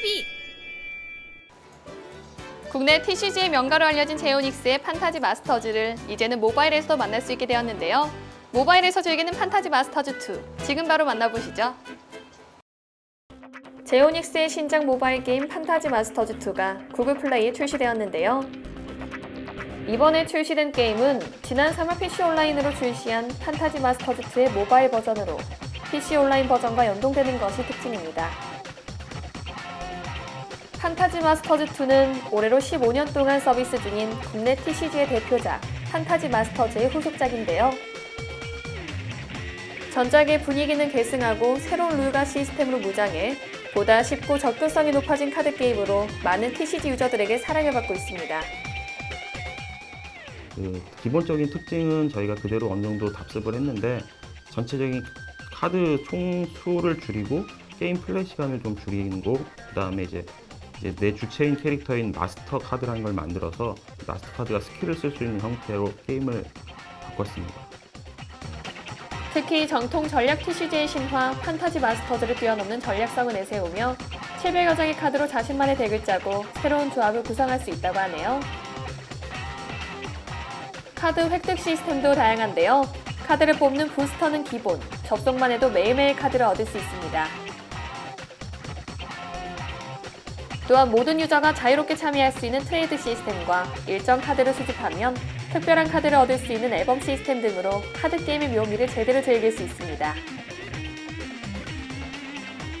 TV 국내 TCG의 명가로 알려진 제오닉스의 판타지 마스터즈를 이제는 모바일에서도 만날 수 있게 되었는데요. 모바일에서 즐기는 판타지 마스터즈 2 지금 바로 만나보시죠. 제오닉스의 신작 모바일 게임 판타지 마스터즈 2가 구글 플레이에 출시되었는데요. 이번에 출시된 게임은 지난 3월 PC 온라인으로 출시한 판타지 마스터즈 2의 모바일 버전으로 PC 온라인 버전과 연동되는 것이 특징입니다. 판타지 마스터즈 2는 올해로 15년 동안 서비스 중인 국내 TCG의 대표작 판타지 마스터즈의 후속작인데요. 전작의 분위기는 계승하고 새로운 룰과 시스템으로 무장해 보다 쉽고 접근성이 높아진 카드 게임으로 많은 TCG 유저들에게 사랑을 받고 있습니다. 그 기본적인 특징은 저희가 그대로 어느 정도 답습을 했는데 전체적인 카드 총 수를 줄이고 게임 플레이 시간을 좀 줄이는 거 그다음에 이제 이제 내 주체인 캐릭터인 마스터 카드라는 걸 만들어서 마스터 카드가 스킬을 쓸 수 있는 형태로 게임을 바꿨습니다. 특히 정통 전략 TCG의 신화 판타지 마스터즈를 뛰어넘는 전략성을 내세우며 700여 장의 카드로 자신만의 덱을 짜고 새로운 조합을 구성할 수 있다고 하네요. 카드 획득 시스템도 다양한데요. 카드를 뽑는 부스터는 기본, 접속만 해도 매일매일 카드를 얻을 수 있습니다. 또한 모든 유저가 자유롭게 참여할 수 있는 트레이드 시스템과 일정 카드를 수집하면 특별한 카드를 얻을 수 있는 앨범 시스템 등으로 카드 게임의 묘미를 제대로 즐길 수 있습니다.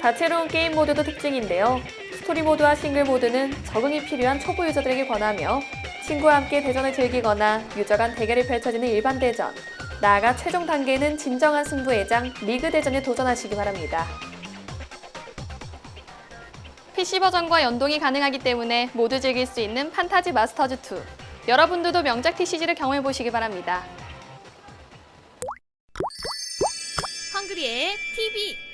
다채로운 게임 모드도 특징인데요. 스토리 모드와 싱글 모드는 적응이 필요한 초보 유저들에게 권하며 친구와 함께 대전을 즐기거나 유저 간 대결이 펼쳐지는 일반 대전, 나아가 최종 단계는 진정한 승부의 장 리그 대전에 도전하시기 바랍니다. PC 버전과 연동이 가능하기 때문에 모두 즐길 수 있는 판타지 마스터즈 2. 여러분들도 명작 TCG를 경험해 보시기 바랍니다. 헝그리의 TV